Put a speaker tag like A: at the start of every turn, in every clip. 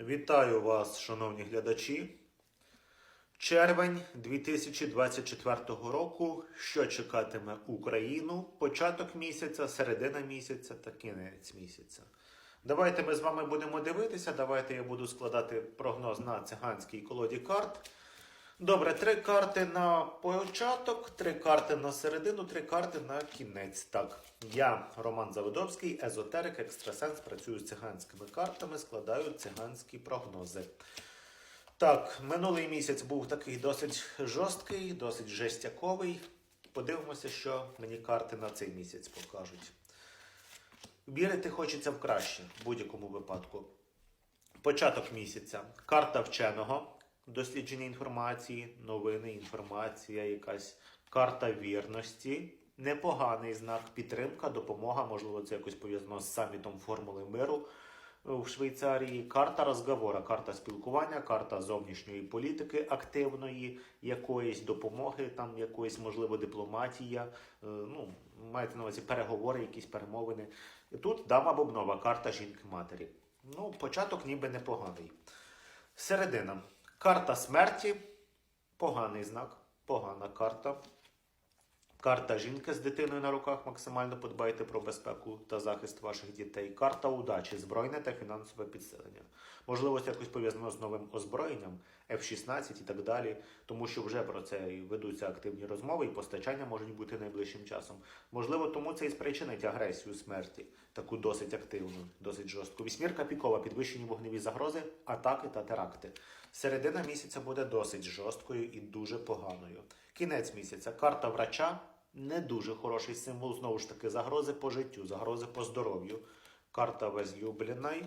A: Вітаю вас, шановні глядачі. Червень 2024 року. Що чекатиме Україну? Початок місяця, середина місяця та кінець місяця. Давайте ми з вами будемо дивитися. Давайте я буду складати прогноз на циганській колоді карт. Добре, три карти на початок, три карти на середину, три карти на кінець. Так, я Роман Заводовський, езотерик, екстрасенс, працюю з циганськими картами, складаю циганські прогнози. Так, минулий місяць був такий досить жорсткий, досить жестяковий. Подивимося, що мені карти на цей місяць покажуть. Вірити хочеться в краще в будь-якому випадку. Початок місяця. Карта вченого, дослідження інформації, новини, інформація, якась карта вірності. Непоганий знак, підтримка, допомога, можливо, це якось пов'язано з самітом Формули миру в Швейцарії. Карта розговора, карта спілкування, карта зовнішньої політики активної, якоїсь допомоги, там якоїсь, можливо, дипломатія. е, Ну, маєте на увазі переговори, якісь перемовини. Тут дама Бобнова, карта жінки-матері. Ну, початок ніби непоганий. Середина. Карта смерті. Поганий знак. Погана карта. Карта жінки з дитиною на руках. Максимально подбайте про безпеку та захист ваших дітей. Карта удачі, збройне та фінансове підсилення. Можливо, це якось пов'язано з новим озброєнням, F-16 і так далі, тому що вже про це ведуться активні розмови, і постачання можуть бути найближчим часом. Можливо, тому це і спричинить агресію смерті, таку досить активну, досить жорстку. Вісьмірка пікова, підвищені вогневі загрози, атаки та теракти. Середина місяця буде досить жорсткою і дуже поганою. Кінець місяця. Карта врача не дуже хороший символ. Знову ж таки, загрози по життю, загрози по здоров'ю. Карта возлюбленої,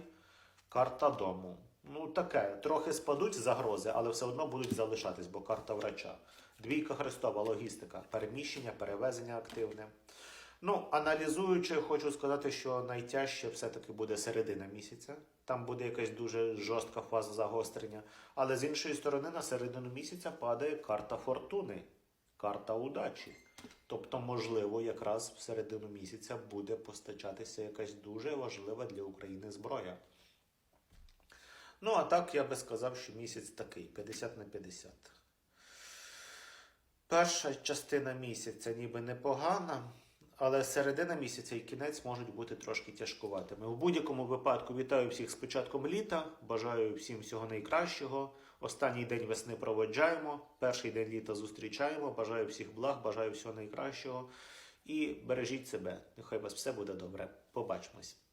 A: карта дому. Ну, таке, трохи спадуть загрози, але все одно будуть залишатись, бо карта врача. Двійка Христова, логістика, переміщення, перевезення активне. Ну, аналізуючи, хочу сказати, що найтяжче все-таки буде середина місяця. Там буде якась дуже жорстка фаза загострення. Але з іншої сторони, на середину місяця падає карта фортуни, карта удачі. Тобто, можливо, якраз в середину місяця буде постачатися якась дуже важлива для України зброя. Ну, а так я би сказав, що місяць такий 50 на 50. Перша частина місяця ніби непогана, але середина місяця і кінець можуть бути трошки тяжкуватими. У будь-якому випадку вітаю всіх з початком літа. Бажаю всім всього найкращого. Останній день весни проводжаємо, перший день літа зустрічаємо. Бажаю всіх благ, бажаю всього найкращого. І бережіть себе. Нехай вас все буде добре. Побачимось.